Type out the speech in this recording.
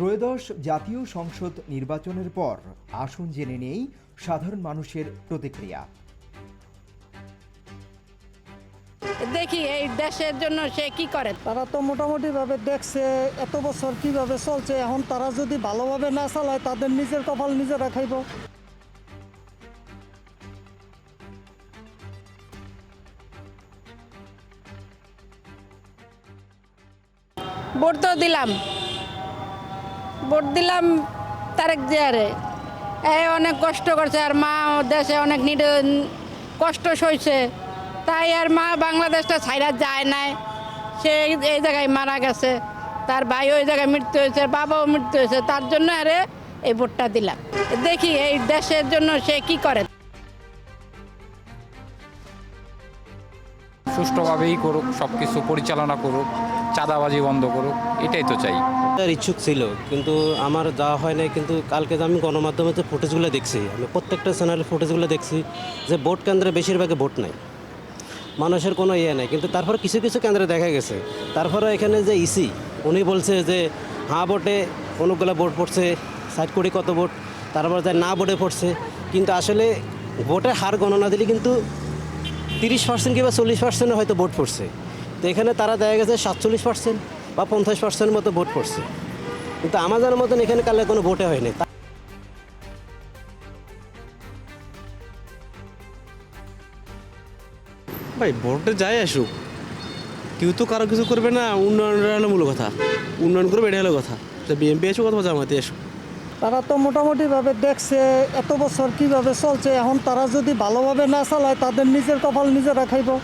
ত্রয়োদশ জাতীয় সংসদ নির্বাচনের পর আসন জেনে নেই সাধারণ মানুষের প্রতিক্রিয়া। দেখি এই দেশের জন্য সে কি করে। তারা তো মোটামুটিভাবে দেখছে এত বছর কীভাবে চলছে এখন তারা যদি ভালোভাবে না চালায় তাদের নিজের কপাল নিজেরা খাইব। ভোট তো দিলাম। ভোট দিলাম তারেক জিয়ারে। এই অনেক কষ্ট করছে আর মা দেশে অনেক নিড কষ্ট সইছে। তাই আর মা বাংলাদেশটা ছাইরা যায় নাই। সে এই জায়গায় মারা গেছে। তার ভাই ওই জায়গায় মৃত্যু হয়েছে বাবাও মৃত্যু হয়েছে। তার জন্য আরে এই ভোটটা দিলাম। দেখি এই দেশের জন্য সে কি করে। সুষ্ঠুভাবেই করুক সব কিছু পরিচালনা করুক। চাঁদাবাজি বন্ধ করুক, এটাই তো চাই। তার ইচ্ছুক ছিল, কিন্তু আমার যাওয়া হয় নাই, কিন্তু কালকে আমি গণমাধ্যমে যে ফুটেজগুলো দেখছি, আমি প্রত্যেকটা চ্যানেলের ফুটেজগুলো দেখছি যে ভোট কেন্দ্রে বেশিরভাগে ভোট নাই। মানুষের কোনো ইয়ে নাই, কিন্তু তারপর কিছু কিছু কেন্দ্রে দেখা গেছে। তারপরে এখানে যে ইসি উনি বলছে যে হাঁ ভোটে অনেকগুলো ভোট পড়ছে, ষাট কোটি কত ভোট? তারপর যে না, ভোটে পড়ছে। কিন্তু আসলে ভোটের হার গণনা দিলে কিন্তু তিরিশ পার্সেন্ট কিংবা চল্লিশ পার্সেন্ট হয়তো ভোট পড়ছে। তো এখানে তারা দেখা গেছে সাতচল্লিশ পার্সেন্ট বা পঞ্চাশ পার্সেন্ট মতো ভোট পড়ছে। কিন্তু আমার জানার মতন এখানে কালে কোনো ভোটে হয়নি। তা- ভাই ভোটে যাই আসুক কেউ তো কারও কিছু করবে না উন্নয়নটা হলো মূল কথা। উন্নয়ন করবে এটা হলো কথা। তো বিএমপি আসুক অথবা জামাতে আসুক। তারা তো মোটামুটিভাবে দেখছে এত বছর কীভাবে চলছে এখন তারা যদি ভালোভাবে না চালায় তাদের নিজের কপাল নিজেরা খাইব।